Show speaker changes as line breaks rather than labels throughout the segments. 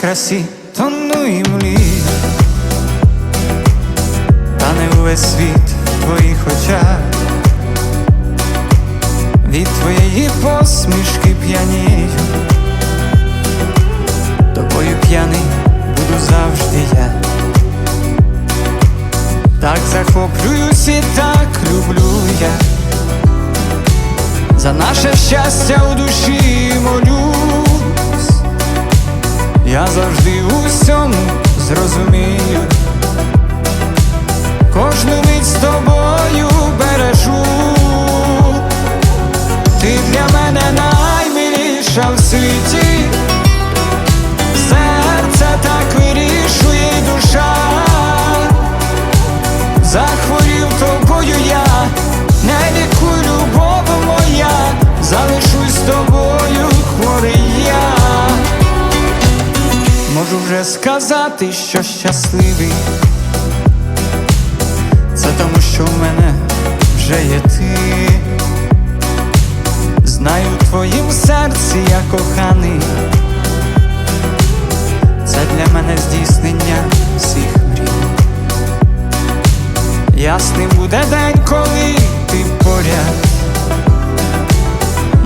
красі тону і млію, та не увесь світ в твоїх очах, від твоєї посмішки п'янію, тобою п'яний буду завжди я. Так захоплююсь і так люблю я. За наше щастя у душі молюсь, я завжди в усьому зрозумію, кожну мить з тобою бережу, ти для мене наймиліша в світі, сказати, що щасливий. Це тому, що в мене вже є ти. Знаю в твоїм серці я коханий. Це для мене здійснення всіх мрій. Ясним буде день, коли ти поряд.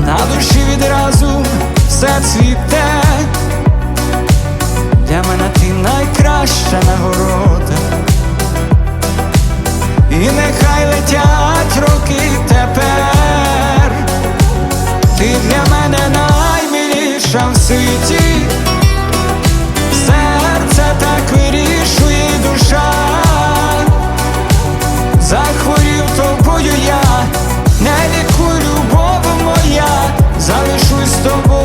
На душі відразу все цвіте. Світі. Серце так вирішує душа. Захворів тобою я, не лікуй любов моя, залишусь з тобою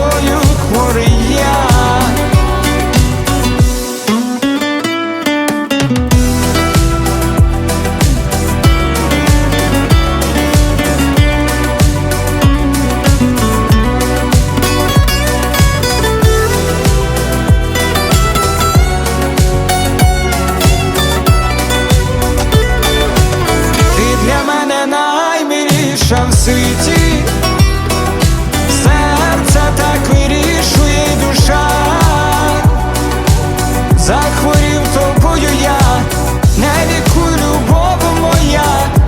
шанситі, серце так вирішує душа, захворів тобою я, не віку любов моя,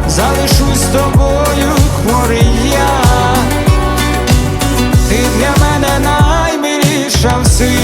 залишусь з тобою, хворий я, ти для мене наймиліша в світі.